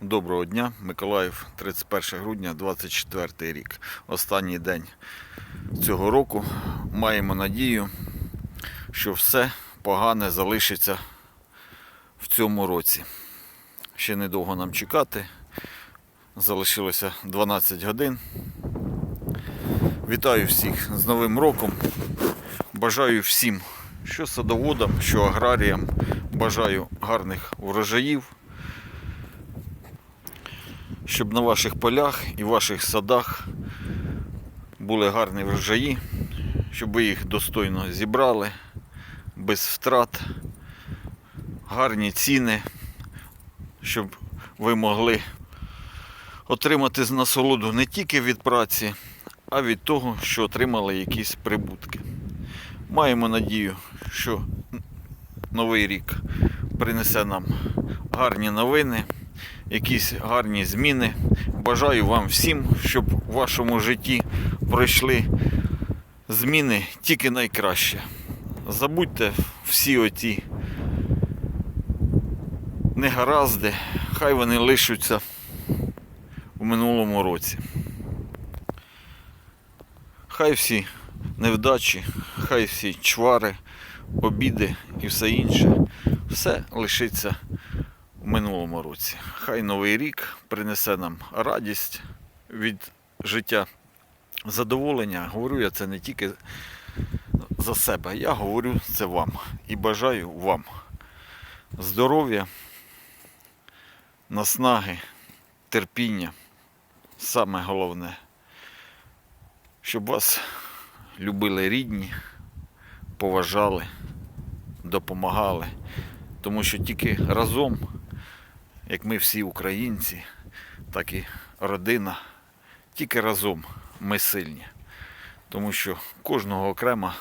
Доброго дня, Миколаїв, 31 грудня, 24 рік. Останній день цього року. Маємо надію, що все погане залишиться в цьому році. Ще недовго нам чекати. Залишилося 12 годин. Вітаю всіх з Новим роком. Бажаю всім, що садоводам, що аграріям. Бажаю гарних урожаїв щоб на ваших полях і ваших садах були гарні врожаї, щоб ви їх достойно зібрали, без втрат, гарні ціни, щоб ви могли отримати з насолоду не тільки від праці, а від того, що отримали якісь прибутки. Маємо надію, що новий рік принесе нам гарні новини якісь гарні зміни. Бажаю вам всім, щоб в вашому житті пройшли зміни тільки найкраще. Забудьте всі оті негаразди, хай вони лишаться у минулому році. Хай всі невдачі, хай всі чвари, обіди і все інше, все лишиться минулому році. Хай новий рік принесе нам радість від життя, задоволення. Говорю я це не тільки за себе, я говорю це вам і бажаю вам здоров'я, наснаги, терпіння. Саме головне, щоб вас любили рідні, поважали, допомагали. Тому що тільки разом як ми всі українці, так і родина. Тільки разом ми сильні. Тому що кожного окремо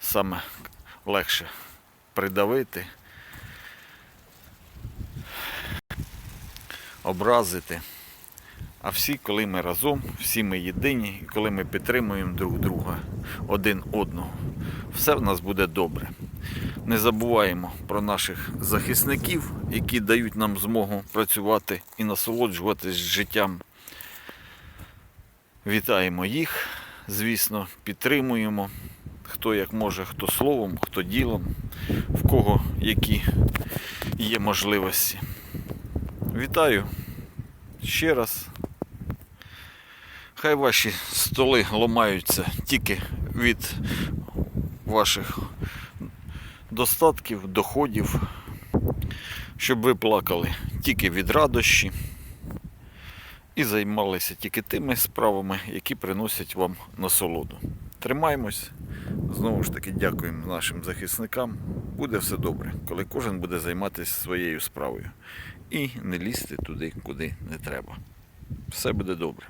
саме легше придавити, образити. А всі, коли ми разом, всі ми єдині, і коли ми підтримуємо друг друга один одного, все в нас буде добре. Не забуваємо про наших захисників, які дають нам змогу працювати і насолоджуватись життям. Вітаємо їх, звісно, підтримуємо. Хто як може, хто словом, хто ділом, в кого які є можливості. Вітаю ще раз. Хай ваші столи ламаються тільки від ваших достатків, доходів, щоб ви плакали тільки від радощі і займалися тільки тими справами, які приносять вам насолоду. Тримаємось. Знову ж таки, дякуємо нашим захисникам. Буде все добре, коли кожен буде займатися своєю справою. І не лізти туди, куди не треба. Все буде добре.